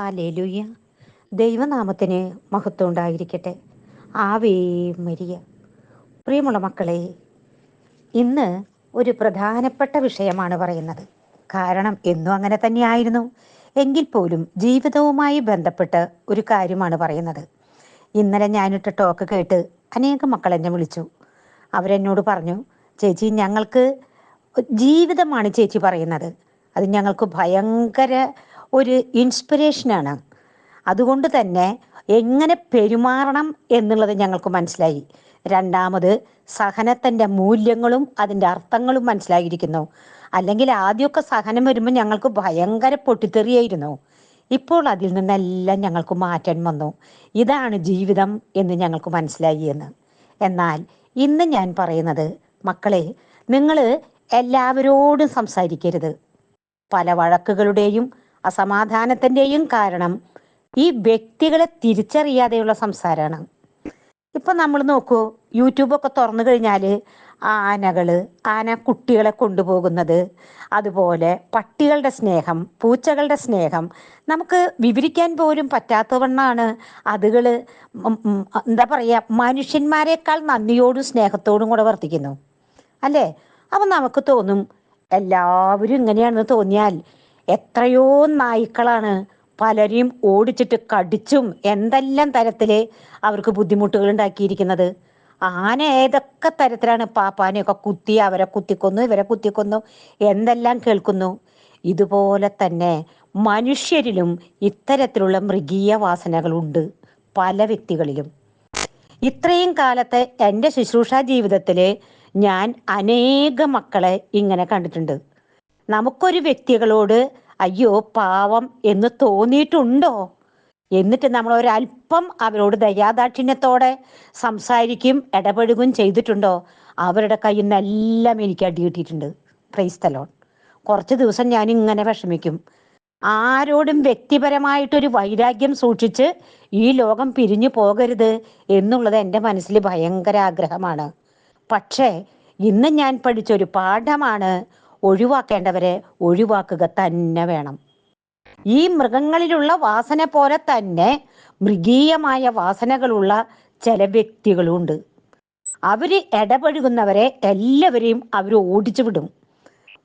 Hallelujah ദൈവനാമത്തിന് മഹത്വം ഉണ്ടായിരിക്കട്ടെ. ആവേ മരിയ. പ്രിയമുള്ള മക്കളെ ഇന്ന് ഒരു പ്രധാനപ്പെട്ട വിഷയമാണ് പറയുന്നത്. കാരണം എന്നും അങ്ങനെ തന്നെയായിരുന്നു. എങ്കിൽ പോലും ജീവിതവുമായി ബന്ധപ്പെട്ട് ഒരു കാര്യമാണ് പറയുന്നത്. ഇന്നലെ ഞാനിട്ട ടോക്ക് കേട്ട് അനേകം മക്കൾ എന്നെ വിളിച്ചു. അവരെന്നോട് പറഞ്ഞു ചേച്ചി ഞങ്ങൾക്ക് ജീവിതമാണ് ചേച്ചി പറയുന്നത്. അത് ഞങ്ങൾക്ക് ഭയങ്കര ഒരു ഇൻസ്പിറേഷനാണ്. അതുകൊണ്ട് തന്നെ എങ്ങനെ പെരുമാറണം എന്നുള്ളത് ഞങ്ങൾക്ക് മനസ്സിലായി. രണ്ടാമത് സഹനത്തിന്റെ മൂല്യങ്ങളും അതിന്റെ അർത്ഥങ്ങളും മനസ്സിലായിരിക്കുന്നു. അല്ലെങ്കിൽ ആദ്യമൊക്കെ സഹനം വരുമ്പോൾ ഞങ്ങൾക്ക് ഭയങ്കര പൊട്ടിത്തെറിയായിരുന്നു. ഇപ്പോൾ അതിൽ നിന്നെല്ലാം ഞങ്ങൾക്ക് മാറ്റം വന്നു. ഇതാണ് ജീവിതം എന്ന് ഞങ്ങൾക്ക് മനസ്സിലായി എന്ന്. എന്നാൽ ഇന്ന് ഞാൻ പറയുന്നത് മക്കളെ നിങ്ങൾ എല്ലാവരോടും സംസാരിക്കരുത്. പല വഴക്കുകളുടെയും അസമാധാനത്തിന്റെയും കാരണം ഈ വ്യക്തികളെ തിരിച്ചറിയാതെയുള്ള സംസാരമാണ് ഇപ്പം നമ്മൾ നോക്കൂ യൂട്യൂബൊക്കെ തുറന്നു കഴിഞ്ഞാൽ ആനകൾ ആന കുട്ടികളെ കൊണ്ടുപോകുന്നത് അതുപോലെ പട്ടികളുടെ സ്നേഹം പൂച്ചകളുടെ സ്നേഹം നമുക്ക് വിവരിക്കാൻ പോലും പറ്റാത്തവണ്ണാണ് അതുകൾ എന്താ പറയുക മനുഷ്യന്മാരെക്കാൾ നന്ദിയോടും സ്നേഹത്തോടും കൂടെ വർത്തിക്കുന്നു. അല്ലേ? അപ്പം നമുക്ക് തോന്നും എല്ലാവരും ഇങ്ങനെയാണെന്ന് തോന്നിയാൽ എത്രയോ നായ്ക്കളാണ് പലരെയും ഓടിച്ചിട്ട് കടിച്ചും എന്തെല്ലാം തരത്തിൽ അവർക്ക് ബുദ്ധിമുട്ടുകൾ ഉണ്ടാക്കിയിരിക്കുന്നത് ആന ഏതൊക്കെ തരത്തിലാണ് പാപ്പാനെയൊക്കെ കുത്തി അവരെ കുത്തിക്കൊന്നു ഇവരെ കുത്തിക്കൊന്നു എന്തെല്ലാം കേൾക്കുന്നു? ഇതുപോലെ തന്നെ മനുഷ്യരിലും ഇത്തരത്തിലുള്ള മൃഗീയ വാസനകളുണ്ട് പല വ്യക്തികളിലും. ഇത്രയും കാലത്തെ എന്റെ ശുശ്രൂഷ ജീവിതത്തിൽ ഞാൻ അനേക മക്കളെ ഇങ്ങനെ കണ്ടിട്ടുണ്ട്. നമുക്കൊരു വ്യക്തികളോട് അയ്യോ പാവം എന്ന് തോന്നിയിട്ടുണ്ടോ? എന്നിട്ട് നമ്മൾ ഒരല്പം അവരോട് ദയാദാക്ഷിണ്യത്തോടെ സംസാരിക്കും ഇടപെടുകയും ചെയ്തിട്ടുണ്ടോ? അവരുടെ കയ്യിൽ നിന്നെല്ലാം എനിക്ക് അടി കിട്ടിയിട്ടുണ്ട്. ക്രൈസ്തലോൺ കുറച്ച് ദിവസം ഞാൻ ഇങ്ങനെ വിഷമിക്കും. ആരോടും വ്യക്തിപരമായിട്ടൊരു വൈരാഗ്യം സൂക്ഷിച്ച് ഈ ലോകം പിരിഞ്ഞു പോകരുത് എന്നുള്ളത് എന്റെ മനസ്സിൽ ഭയങ്കര ആഗ്രഹമാണ്. പക്ഷേ ഇന്ന് ഞാൻ പഠിച്ചൊരു പാഠമാണ് ഒഴിവാക്കേണ്ടവരെ ഒഴിവാക്കുക തന്നെ വേണം. ഈ മൃഗങ്ങളിലുള്ള വാസന പോലെ തന്നെ മൃഗീയമായ വാസനകളുള്ള ചില വ്യക്തികളുണ്ട്. അവർ ഇടപഴകുന്നവരെ എല്ലാവരെയും അവർ ഓടിച്ചു വിടും.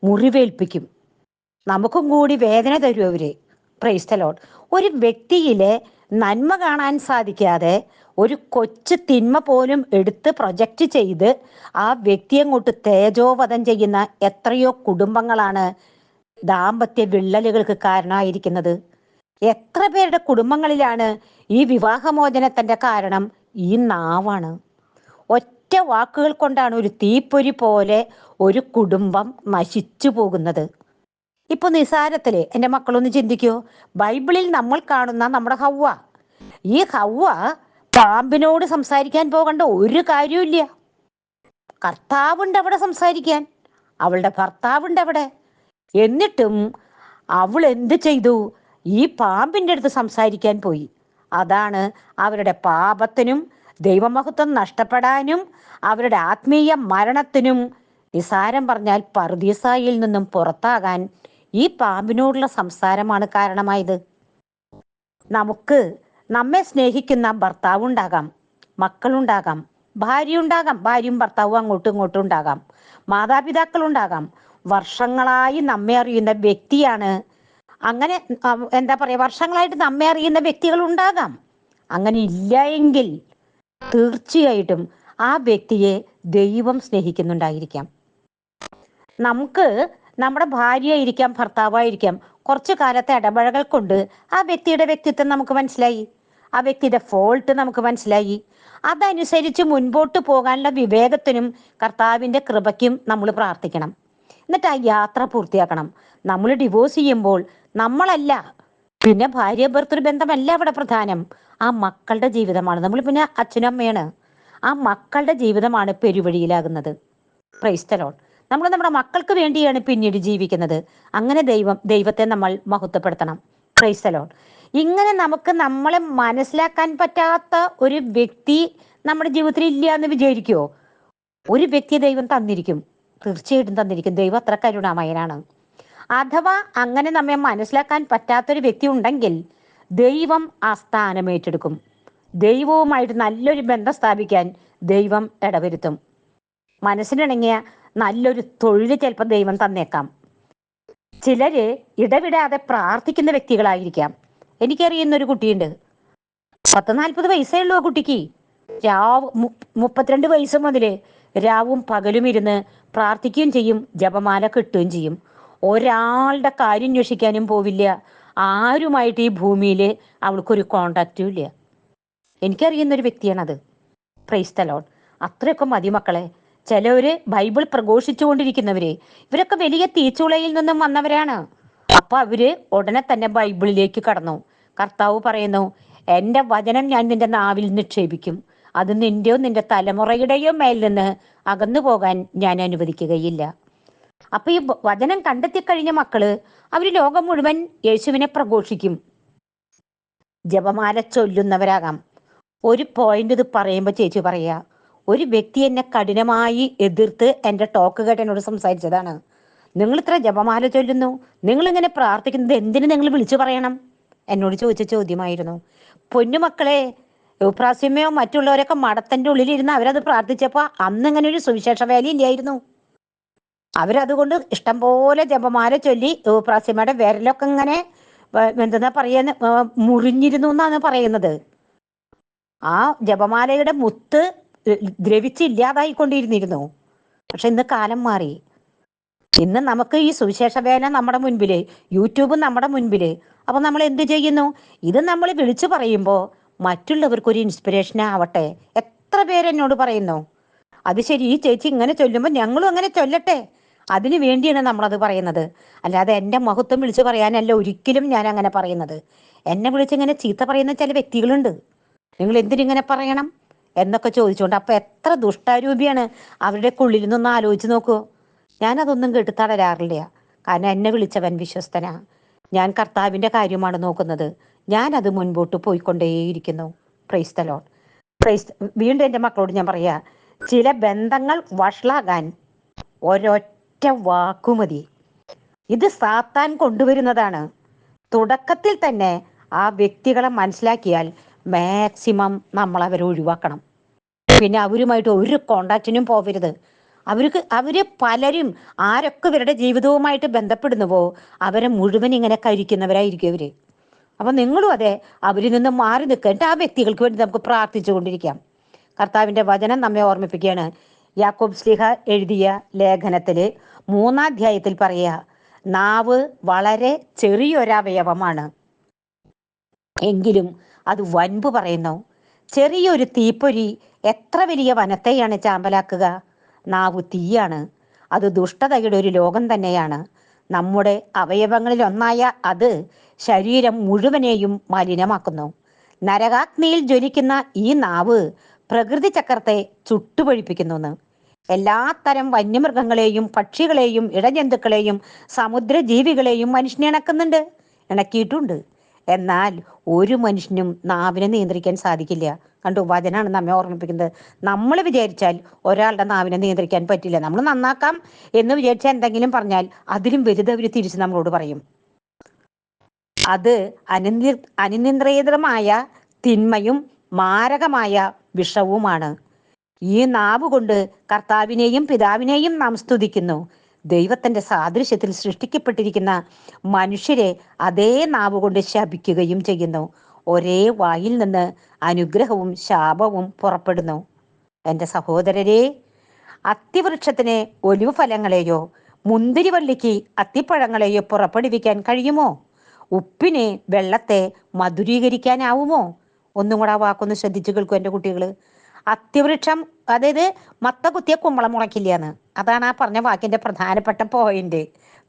മുറിവേൽപ്പിക്കും. നമുക്കും കൂടി വേദന തരും അവർ. പ്രൈസ്തലോട്ട് ഒരു വ്യക്തിയിലെ നന്മ കാണാൻ സാധിക്കാതെ ഒരു കൊച്ചു തിന്മ പോലും എടുത്ത് പ്രൊജക്റ്റ് ചെയ്ത് ആ വ്യക്തിയെ അങ്ങോട്ട് തേജോവധം ചെയ്യുന്ന എത്രയോ കുടുംബങ്ങളാണ് ദാമ്പത്യ വിള്ളലുകൾക്ക് കാരണമായിരിക്കുന്നത്. എത്ര പേരുടെ കുടുംബങ്ങളിലാണ് ഈ വിവാഹമോചനത്തിന്റെ കാരണം ഈ നാവാണ്. ഒറ്റ വാക്കുകൾ കൊണ്ടാണ് ഒരു തീപ്പൊരി പോലെ ഒരു കുടുംബം നശിച്ചു പോകുന്നത്. ഇപ്പൊ നിസാരത്തിൽ എന്റെ മക്കളൊന്ന് ചിന്തിക്കൂ. ബൈബിളിൽ നമ്മൾ കാണുന്ന നമ്മുടെ ഹവ്വ ഈ ഹവ്വ പാമ്പിനോട് സംസാരിക്കാൻ പോകണ്ട ഒരു കാര്യമില്ല കർത്താവുണ്ട് അവിടെ സംസാരിക്കാൻ. അവളുടെ ഭർത്താവുണ്ട് അവിടെ. എന്നിട്ടും അവൾ എന്ത് ചെയ്തു? ഈ പാമ്പിന്റെ അടുത്ത് സംസാരിക്കാൻ പോയി. അതാണ് അവരുടെ പാപത്തിനും ദൈവമഹത്വം നഷ്ടപ്പെടാനും അവരുടെ ആത്മീയ മരണത്തിനും നിസാരം പറഞ്ഞാൽ പർദീസായിൽ നിന്നും പുറത്താകാൻ ഈ പാമ്പിനോടുള്ള സംസാരമാണ് കാരണമായത്. നമുക്ക് നമ്മെ സ്നേഹിക്കുന്ന ഭർത്താവുണ്ടാകാം മക്കളുണ്ടാകാം ഭാര്യ ഉണ്ടാകാം ഭാര്യയും ഭർത്താവും അങ്ങോട്ടും ഇങ്ങോട്ടും ഉണ്ടാകാം മാതാപിതാക്കൾ ഉണ്ടാകാം വർഷങ്ങളായി നമ്മെ അറിയുന്ന വ്യക്തിയാണ്. അങ്ങനെ എന്താ പറയുക വർഷങ്ങളായിട്ട് നമ്മെ അറിയുന്ന വ്യക്തികൾ ഉണ്ടാകാം. അങ്ങനെ ഇല്ല എങ്കിൽ തീർച്ചയായിട്ടും ആ വ്യക്തിയെ ദൈവം സ്നേഹിക്കുന്നുണ്ടായിരിക്കാം. നമുക്ക് നമ്മുടെ ഭാര്യയായിരിക്കാം ഭർത്താവായിരിക്കാം. കുറച്ചു കാലത്തെ ഇടപഴകൽ കൊണ്ട് ആ വ്യക്തിയുടെ വ്യക്തിത്വം നമുക്ക് മനസ്സിലായി. ആ വ്യക്തിയുടെ ഫോൾട്ട് നമുക്ക് മനസ്സിലായി. അതനുസരിച്ച് മുൻപോട്ട് പോകാനുള്ള വിവേകത്തിനും കർത്താവിന്റെ കൃപയ്ക്കും നമ്മൾ പ്രാർത്ഥിക്കണം. എന്നിട്ട് ആ യാത്ര പൂർത്തിയാക്കണം. നമ്മൾ ഡിവോഴ്സ് ചെയ്യുമ്പോൾ നമ്മളല്ല പിന്നെ ഭാര്യ ഭർത്തൃ ബന്ധമല്ല അവിടെ പ്രധാനം. ആ മക്കളുടെ ജീവിതമാണ്. നമ്മൾ പിന്നെ അച്ഛനും അമ്മയാണ്. ആ മക്കളുടെ ജീവിതമാണ് പെരുവഴിയിലാകുന്നത്. ക്രൈസ്തലോൺ നമ്മൾ നമ്മുടെ മക്കൾക്ക് വേണ്ടിയാണ് പിന്നീട് ജീവിക്കുന്നത്. അങ്ങനെ ദൈവം ദൈവത്തെ നമ്മൾ മഹത്വപ്പെടുത്തണം. ക്രൈസ്തലോൺ ഇങ്ങനെ നമുക്ക് നമ്മളെ മനസ്സിലാക്കാൻ പറ്റാത്ത ഒരു വ്യക്തി നമ്മുടെ ജീവിതത്തിൽ ഇല്ല എന്ന് വിചാരിക്കുമോ ഒരു വ്യക്തി ദൈവം തന്നിരിക്കും. തീർച്ചയായിട്ടും തന്നിരിക്കും. ദൈവം അത്ര കരുണാമയനാണ്. അഥവാ അങ്ങനെ നമ്മെ മനസ്സിലാക്കാൻ പറ്റാത്തൊരു വ്യക്തി ഉണ്ടെങ്കിൽ ദൈവം ആ സ്ഥാനം ഏറ്റെടുക്കും. ദൈവവുമായിട്ട് നല്ലൊരു ബന്ധം സ്ഥാപിക്കാൻ ദൈവം ഇടവരുത്തും. മനസ്സിനിണങ്ങിയ നല്ലൊരു തൊഴിൽ ചിലപ്പോൾ ദൈവം തന്നേക്കാം. ചിലര് ഇടവിടാതെ പ്രാർത്ഥിക്കുന്ന വ്യക്തികളായിരിക്കാം. എനിക്കറിയുന്ന ഒരു കുട്ടിയുണ്ട്. പത്ത് നാൽപ്പത് വയസ്സേ ഉള്ളൂ ആ കുട്ടിക്ക്. രാവ് മുപ്പത്തിരണ്ട് വയസ്സ് മുതൽ രാവും പകലും ഇരുന്ന് പ്രാർത്ഥിക്കുകയും ചെയ്യും ജപമാല കിട്ടുകയും ചെയ്യും. ഒരാളുടെ കാര്യം അന്വേഷിക്കാനും പോവില്ല. ആരുമായിട്ട് ഈ ഭൂമിയിൽ അവൾക്കൊരു കോണ്ടാക്റ്റും ഇല്ല. എനിക്കറിയുന്ന ഒരു വ്യക്തിയാണത് പ്രൈസ്തലോൺ അത്രയൊക്കെ മതി മക്കളെ. ചിലവര് ബൈബിൾ പ്രഘോഷിച്ചുകൊണ്ടിരിക്കുന്നവര്. ഇവരൊക്കെ വലിയ തീച്ചുളയിൽ നിന്നും വന്നവരാണ്. അപ്പൊ അവർ ഉടനെ തന്നെ ബൈബിളിലേക്ക് കടന്നു. കർത്താവ് പറയുന്നു എന്റെ വചനം ഞാൻ നിന്റെ നാവിൽ നിക്ഷേപിക്കും. അത് നിന്റെയോ നിന്റെ തലമുറയുടെയോ മേൽ നിന്ന് അകന്നു പോകാൻ ഞാൻ അനുവദിക്കുകയില്ല. അപ്പൊ ഈ വചനം കണ്ടെത്തി കഴിഞ്ഞ മക്കൾ അവർ ലോകം മുഴുവൻ യേശുവിനെ പ്രഘോഷിക്കും. ജപമാല ചൊല്ലുന്നവരാകാം. ഒരു പോയിന്റ് ഇത് പറയുമ്പോൾ ചേച്ചി പറയാ ഒരു വ്യക്തി എന്നെ കഠിനമായി എതിർത്ത് എന്റെ ടോക്ക് കേട്ട് എന്നോട് സംസാരിച്ചതാണ്. നിങ്ങൾ ഇത്ര ജപമാല ചൊല്ലുന്നു നിങ്ങൾ ഇങ്ങനെ പ്രാർത്ഥിക്കുന്നത് എന്തിനു നിങ്ങൾ വിളിച്ചു പറയണം? എന്നോട് ചോദിച്ച ചോദ്യമായിരുന്നു. പൊന്നുമക്കളെ യുപ്രാസ്യമയോ മറ്റുള്ളവരൊക്കെ മടത്തന്റെ ഉള്ളിലിരുന്ന് അവരത് പ്രാർത്ഥിച്ചപ്പോൾ അന്ന് ഇങ്ങനെ ഒരു സുവിശേഷ വേല ഇല്ലായിരുന്നു. അവരതുകൊണ്ട് ഇഷ്ടം പോലെ ജപമാല ചൊല്ലി യുപ്രാസ്യമയുടെ വിരലൊക്കെ ഇങ്ങനെ എന്താ പറയുന്ന മുറിഞ്ഞിരുന്നു എന്നാണ് പറയുന്നത്. ആ ജപമാലയുടെ മുത്ത് ദ്രവിച്ചില്ലാതായിക്കൊണ്ടിരുന്നിരുന്നു പക്ഷെ ഇന്ന് കാലം മാറി. ഇന്ന് നമുക്ക് ഈ സുവിശേഷ വേല നമ്മുടെ മുൻപിൽ യൂട്യൂബ് നമ്മുടെ മുൻപിൽ. അപ്പൊ നമ്മൾ എന്ത് ചെയ്യുന്നു? ഇത് നമ്മൾ വിളിച്ചു പറയുമ്പോൾ മറ്റുള്ളവർക്ക് ഒരു ഇൻസ്പിറേഷൻ ആവട്ടെ. എത്ര പേരെന്നോട് പറയുന്നു? അത് ശരി ഈ ചേച്ചി ഇങ്ങനെ ചൊല്ലുമ്പോൾ ഞങ്ങളും അങ്ങനെ ചൊല്ലട്ടെ. അതിനു വേണ്ടിയാണ് നമ്മളത് പറയുന്നത്. അല്ലാതെ എന്റെ മഹത്വം വിളിച്ചു പറയാനല്ല ഒരിക്കലും ഞാൻ അങ്ങനെ പറയുന്നത്. എന്നെ വിളിച്ച് ഇങ്ങനെ ചീത്ത പറയുന്ന ചില വ്യക്തികളുണ്ട്. നിങ്ങൾ എന്തിനിങ്ങനെ പറയണം? എന്നൊക്കെ ചോദിച്ചുകൊണ്ട് അപ്പൊ എത്ര ദുഷ്ടാരൂപിയാണ് അവരുടെ ഉള്ളിൽ നിന്നൊന്ന് ആലോചിച്ച് നോക്കൂ. ഞാനതൊന്നും കേട്ട് തളരാറില്ല കാരണം എന്നെ വിളിച്ചവൻ വിശ്വസ്തനാ. ഞാൻ കർത്താവിന്റെ കാര്യമാണ് നോക്കുന്നത്. ഞാൻ അത് മുൻപോട്ട് പോയിക്കൊണ്ടേയിരിക്കുന്നു. പ്രൈസ് തലോൺ പ്രൈസ് വീണ്ടും എന്റെ മക്കളോട് ഞാൻ പറയാ ചില ബന്ധങ്ങൾ വഷളാകാൻ ഒരൊറ്റ വാക്കുമതി ഇത് സാത്താൻ കൊണ്ടുവരുന്നതാണ്. തുടക്കത്തിൽ തന്നെ ആ വ്യക്തികളെ മനസ്സിലാക്കിയാൽ മാക്സിമം നമ്മൾ അവരെ ഒഴിവാക്കണം. പിന്നെ അവരുമായിട്ട് ഒരു കോണ്ടാക്റ്റിനും പോകരുത് അവർക്ക് അവരെ പലരും ആരൊക്കെ ഇവരുടെ ജീവിതവുമായിട്ട് ബന്ധപ്പെടുന്നുവോ അവരെ മുഴുവൻ ഇങ്ങനെ കഴിക്കുന്നവരായിരിക്കും അവർ അപ്പൊ നിങ്ങളും അതെ അവരിൽ നിന്ന് മാറി നിൽക്കേണ്ട ആ വ്യക്തികൾക്ക് വേണ്ടി നമുക്ക് പ്രാർത്ഥിച്ചു കൊണ്ടിരിക്കാം. കർത്താവിന്റെ വചനം നമ്മെ ഓർമ്മിപ്പിക്കുകയാണ്. യാക്കോബ് സ്ലിഹ എഴുതിയ ലേഖനത്തിൽ മൂന്നാധ്യായത്തിൽ പറയുക നാവ് വളരെ ചെറിയൊരവയവമാണ് എങ്കിലും അത് വൻപ് പറയുന്നു. ചെറിയൊരു തീപ്പൊരി എത്ര വലിയ വനത്തെയാണ് ചാമ്പലാക്കുക? നാവ് തീയാണ്. അത് ദുഷ്ടതയുടെ ഒരു ലോകം തന്നെയാണ്. നമ്മുടെ അവയവങ്ങളിൽ ഒന്നായ അത് ശരീരം മുഴുവനെയും മലിനമാക്കുന്നു. നരകാഗ്നിയിൽ ജ്വലിക്കുന്ന ഈ നാവ് പ്രകൃതി ചക്രത്തെ ചുട്ടുപൊഴിപ്പിക്കുന്നു എല്ലാത്തരം വന്യമൃഗങ്ങളെയും പക്ഷികളെയും ഇടജന്തുക്കളെയും സമുദ്രജീവികളെയും മനുഷ്യനെ ഇണക്കുന്നുണ്ട്. ഇണക്കിയിട്ടുണ്ട്. എന്നാൽ ഒരു മനുഷ്യനും നാവിനെ നിയന്ത്രിക്കാൻ സാധിക്കില്ല. കണ്ടു വചനാണ് നമ്മെ ഓർമ്മിപ്പിക്കുന്നത്. നമ്മൾ വിചാരിച്ചാൽ ഒരാളുടെ നാവിനെ നിയന്ത്രിക്കാൻ പറ്റില്ല. നമ്മൾ നന്നാക്കാം എന്ന് വിചാരിച്ചാൽ എന്തെങ്കിലും പറഞ്ഞാൽ അതിലും വലുതവർ തിരിച്ച് നമ്മളോട് പറയും. അത് അനു അനിയന്ത്രിതമായ തിന്മയും മാരകമായ വിഷവുമാണ്. ഈ നാവ് കൊണ്ട് കർത്താവിനെയും പിതാവിനെയും നാം സ്തുതിക്കുന്നു. ദൈവത്തിന്റെ സാദൃശ്യത്തിൽ സൃഷ്ടിക്കപ്പെട്ടിരിക്കുന്ന മനുഷ്യരെ അതേ നാവ് കൊണ്ട് ശപിക്കുകയും ചെയ്യുന്നു. ഒരേ വായിൽ നിന്ന് അനുഗ്രഹവും ശാപവും പുറപ്പെടുന്നു. എന്റെ സഹോദരരെ അത്തിവൃക്ഷത്തിന് ഒലിവ് ഫലങ്ങളെയോ മുന്തിരിവള്ളിക്ക് അത്തിപ്പഴങ്ങളെയോ പുറപ്പെടുവിക്കാൻ കഴിയുമോ? ഉപ്പിനെ വെള്ളത്തെ മധുരീകരിക്കാനാവുമോ? ഒന്നും കൂടെ ആ വാക്കൊന്ന് ശ്രദ്ധിച്ചു കേൾക്കും എന്റെ കുട്ടികൾ അത്തിവൃക്ഷം അതായത് മത്ത കുത്തിയ കുമ്പളം മുളയ്ക്കില്ലാന്ന് അതാണ് ആ പറഞ്ഞ വാക്കിന്റെ പ്രധാനപ്പെട്ട പോയിന്റ്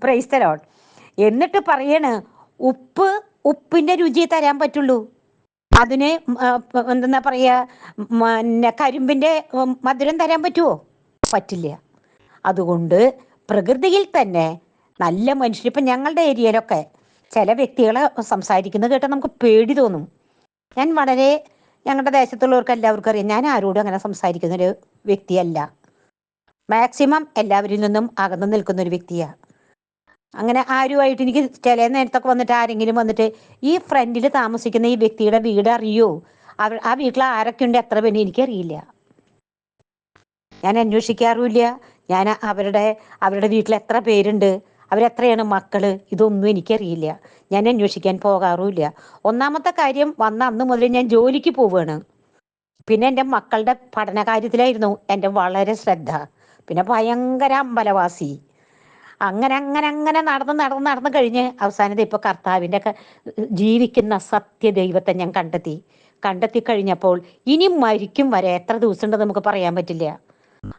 പ്രൈസ്തലോൺ എന്നിട്ട് പറയണ് ഉപ്പ് ഉപ്പിന്റെ രുചി തരാൻ പറ്റുള്ളൂ. അതിന് എന്താ എന്തെന്നാ പറയാ പിന്നെ കരിമ്പിന്റെ മധുരം തരാൻ പറ്റുമോ പറ്റില്ല. അതുകൊണ്ട് പ്രകൃതിയിൽ തന്നെ നല്ല മനുഷ്യർ ഇപ്പം ഞങ്ങളുടെ ഏരിയയിലൊക്കെ ചില വ്യക്തികളെ സംസാരിക്കുന്നത് കേട്ടാൽ നമുക്ക് പേടി തോന്നും. ഞാൻ വളരെ ഞങ്ങളുടെ ദേശത്തുള്ളവർക്ക് എല്ലാവർക്കും അറിയാം. ഞാൻ ആരോടും അങ്ങനെ സംസാരിക്കുന്ന ഒരു വ്യക്തിയല്ല. മാക്സിമം എല്ലാവരിൽ നിന്നും അകന്നു നിൽക്കുന്ന ഒരു വ്യക്തിയാണ് അങ്ങനെ ആരുമായിട്ട് എനിക്ക് ചില നേരത്തൊക്കെ വന്നിട്ട് ആരെങ്കിലും വന്നിട്ട് ഈ ഫ്രണ്ടിൽ താമസിക്കുന്ന ഈ വ്യക്തിയുടെ വീട് അറിയോ? അവർ ആ വീട്ടിൽ ആരൊക്കെ ഉണ്ട്? എത്ര പേര് എനിക്കറിയില്ല. ഞാൻ അന്വേഷിക്കാറുമില്ല. ഞാൻ അവരുടെ അവരുടെ വീട്ടിൽ എത്ര പേരുണ്ട്? അവരെത്രയാണ് മക്കൾ ഇതൊന്നും എനിക്കറിയില്ല. ഞാൻ അന്വേഷിക്കാൻ പോകാറുമില്ല. ഒന്നാമത്തെ കാര്യം വന്ന അന്ന് മുതൽ ഞാൻ ജോലിക്ക് പോവുകയാണ് പിന്നെ എന്റെ മക്കളുടെ പഠന കാര്യത്തിലായിരുന്നു എന്റെ വളരെ ശ്രദ്ധ. പിന്നെ ഭയങ്കര അമ്പലവാസി. അങ്ങനെ അങ്ങനെ അങ്ങനെ നടന്ന് നടന്ന് നടന്ന് കഴിഞ്ഞ് അവസാനത്തെ ഇപ്പൊ കർത്താവിന്റെ ജീവിക്കുന്ന സത്യ ദൈവത്തെ ഞാൻ കണ്ടെത്തി. കണ്ടെത്തി കഴിഞ്ഞപ്പോൾ ഇനി മരിക്കും വരെ എത്ര ദിവസം ഉണ്ടെന്ന് നമുക്ക് പറയാൻ പറ്റില്ല.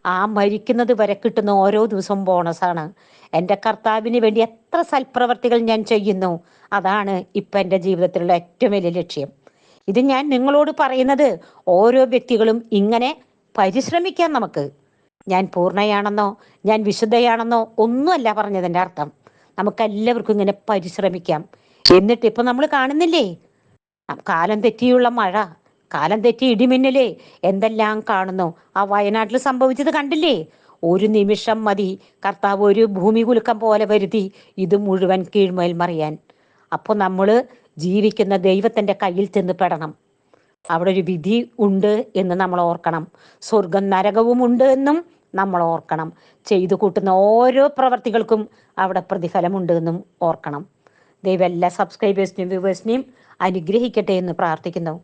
ആ മരിക്കുന്നത് വരെ കിട്ടുന്ന ഓരോ ദിവസവും ബോണസാണ്. എന്റെ കർത്താവിന് വേണ്ടി എത്ര സൽപ്രവർത്തികൾ ഞാൻ ചെയ്യുന്നു അതാണ് ഇപ്പം എന്റെ ജീവിതത്തിലുള്ള ഏറ്റവും വലിയ ലക്ഷ്യം. ഇത് ഞാൻ നിങ്ങളോട് പറയുന്നത് ഓരോ വ്യക്തികളും ഇങ്ങനെ പരിശ്രമിക്കാം നമുക്ക്. ഞാൻ പൂർണയാണെന്നോ ഞാൻ വിശുദ്ധയാണെന്നോ ഒന്നുമല്ല പറഞ്ഞതിന്റെ അർത്ഥം. നമുക്കെല്ലാവർക്കും ഇങ്ങനെ പരിശ്രമിക്കാം. എന്നിട്ട് ഇപ്പം നമ്മൾ കാണുന്നില്ലേ? കാലം തെറ്റിയുള്ള മഴ കാലം തെറ്റി ഇടിമിന്നലേ എന്തെല്ലാം കാണുന്നു? ആ വയനാട്ടിൽ സംഭവിച്ചത് കണ്ടില്ലേ? ഒരു നിമിഷം മതി. കർത്താവ് ഒരു ഭൂമി കുലുക്കം പോലെ വരുത്തി ഇത് മുഴുവൻ കീഴ്മേൽ മറിയാൻ. അപ്പോൾ നമ്മൾ ജീവിക്കുന്ന ദൈവത്തിന്റെ കയ്യിൽ ചെന്ന് പെടണം. അവിടെ ഒരു വിധി ഉണ്ട് എന്ന് നമ്മൾ ഓർക്കണം. സ്വർഗം നരകവും ഉണ്ട് എന്നും നമ്മൾ ഓർക്കണം. ചെയ്തു കൂട്ടുന്ന ഓരോ പ്രവർത്തികൾക്കും അവിടെ പ്രതിഫലമുണ്ട് എന്നും ഓർക്കണം. ദൈവം എല്ലാ സബ്സ്ക്രൈബേഴ്സിനെയും വ്യൂവേഴ്സിനെയും അനുഗ്രഹിക്കട്ടെ എന്ന് പ്രാർത്ഥിക്കുന്നു.